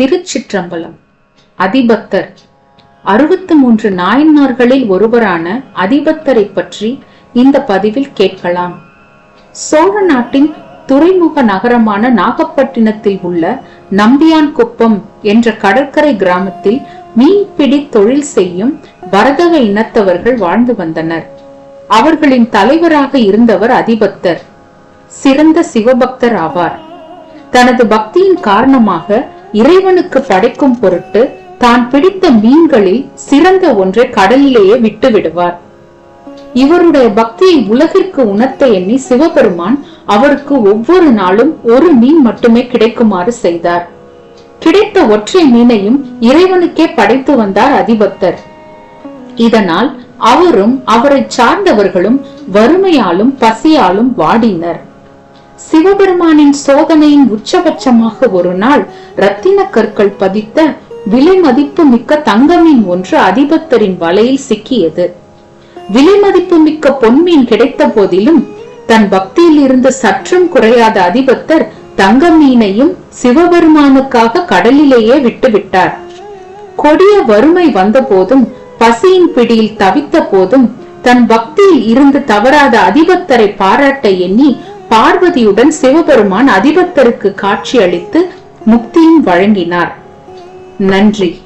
திருச்சிற்றம்பலம். அதிபத்தர் அறுபத்து மூன்று நாயன்மார்களில் ஒருவரான அதிபத்தரை பற்றி இந்த பதிவில் கேட்கலாம். சோழ நாட்டின் துறைமுக நகரமான நாகப்பட்டினத்தில் உள்ள நம்பியான் குப்பம் என்ற கடற்கரை கிராமத்தில் மீன்பிடி தொழில் செய்யும் பரதக இனத்தவர்கள் வாழ்ந்து வந்தனர். அவர்களின் தலைவராக இருந்தவர் அதிபத்தர் சிறந்த சிவபக்தர் ஆவார். தனது பக்தியின் காரணமாக இறைவனுக்கு படைக்கும் பொருட்டு தான் பிடித்த மீன்களில் சிறந்த ஒன்றை கடலிலேயே விட்டு விடுவார் இவருடைய பக்தியை உலகிற்கு உணர்த்த எண்ணி சிவபெருமான் அவருக்கு ஒவ்வொரு நாளும் ஒரு மீன் மட்டுமே கிடைக்குமாறு செய்தார். கிடைத்த ஒற்றை மீனையும் இறைவனுக்கே படைத்து வந்தார் அதிபக்தர் இதனால் அவரும் அவரை சார்ந்தவர்களும் வறுமையாலும் பசியாலும் வாடினர். சிவபெருமானின் சோதனையின் உச்சபட்சமாக ஒரு நாள் ரத்தின கற்கள் பதித்த விலை மதிப்பு மிக்க தங்கமீன் ஒன்று அதிபத்தரின் வலையில் சிக்கியது. விலை மதிப்பு மிக்க பொன்மீன் கிடைத்த போதிலும் தன் பக்தியில் இருந்து சற்றும் குறையாத அதிபத்தர் தங்க மீனையும் சிவபெருமானுக்காக கடலிலேயே விட்டுவிட்டார். கொடிய வறுமை வந்த போதும் பசியின் பிடியில் தவித்த போதும் தன் பக்தியில் இருந்து தவறாத அதிபத்தரை பாராட்ட எண்ணி பார்வதியுடன் சிவபெருமான் அதிபத்தருக்கு காட்சி அளித்து முக்தியும் வழங்கினார். நன்றி.